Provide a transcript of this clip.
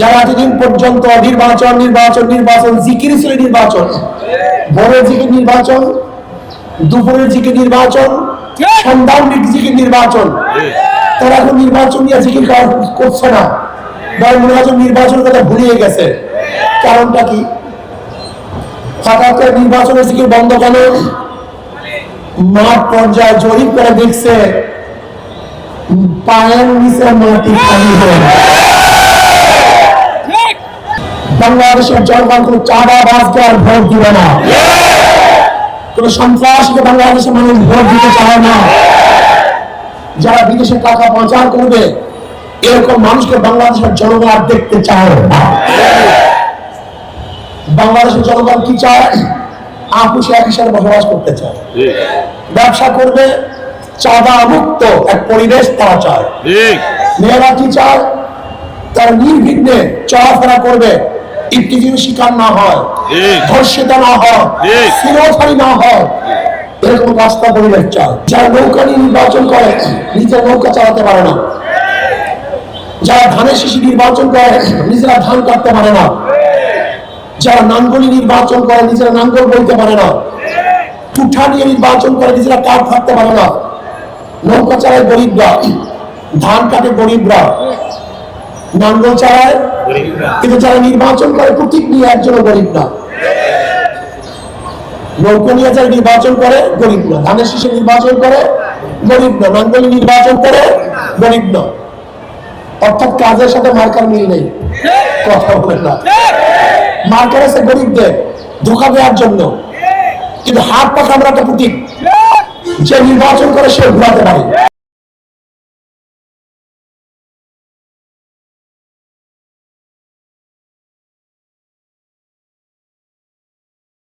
যারা এতদিন পর্যন্ত নির্বাচন নির্বাচন নির্বাচন, জিকির ছিল নির্বাচন। ভোরের জিকির নির্বাচন দুপুরের জিকির নির্বাচন, সন্ধ্যার নির্বাচন। তারা এখন নির্বাচন নিয়ে জিকির করছে না। বরং নির্বাচনের কথা ভুলিয়ে গেছে। কারণটা কি? হঠাৎ করে নির্বাচনের জিকির বন্ধ কেন? মাঠ পর্যায়ে জরিপ করে দেখছে, পায়ের নিচে মাটি খালি হয়ে। বাংলাদেশের জনগণ কোন চাঁদা বাজকে আর ভোট দিবে না। কোন সন্ত্রাসীকে বাংলাদেশের মানুষ ভোট দিতে চায় না। যারা বিদেশে টাকা পাচার করবে এরকম মানুষকে বাংলাদেশের জনগণ আর দেখতে চায় না। বাংলাদেশের জনগণ কি চায়? আপুষে এক হিসাবে বসবাস করতে চায়। ব্যবসা করবে চাঁদা মুক্ত এক পরিবেশ তারা চায়। মেয়েরা কি চায়? তারা নির্বিঘ্নে চলাফেরা করবে। ইফতিজির শিকার না হয় ধর্ষিত না হয়। না হয় এরকম রাস্তা পরিবেশ চায় যারা নৌকা নিয়ে নির্বাচন করে নিজের নৌকা চালাতে পারে না। যারা ধানের শিশি নির্বাচন করে নিজেরা ধান কাটতে পারে না। যারা নাঙ্গলি নির্বাচন করে নিজেরা নাঙ্গল বলতে পারে না। তুঠা নিয়ে নির্বাচন করে নিজেরা কাঠ থাকতে পারে না। নৌকা চালায় গরিবরা ধান কাটে গরিবরা। নাঙ্গল চালায় কিন্তু যারা নির্বাচন করে প্রতীক নিয়ে একজন গরিব না। নৌকা নিয়ে যারা নির্বাচন করে গরিব না। ধানের শীষে নির্বাচন করে গরিব না। নাঙ্গলি নির্বাচন করে গরিব না। অর্থাৎ কাজের সাথে মার্কার মিল নেই। কথা বলে না। মার্কার আছে গরিবদের ধোকা দেওয়ার জন্য। কিন্তু হাত পা কামড়াটা প্রতীক। যে নির্বাচন করে সে ঘুরাতে পারে।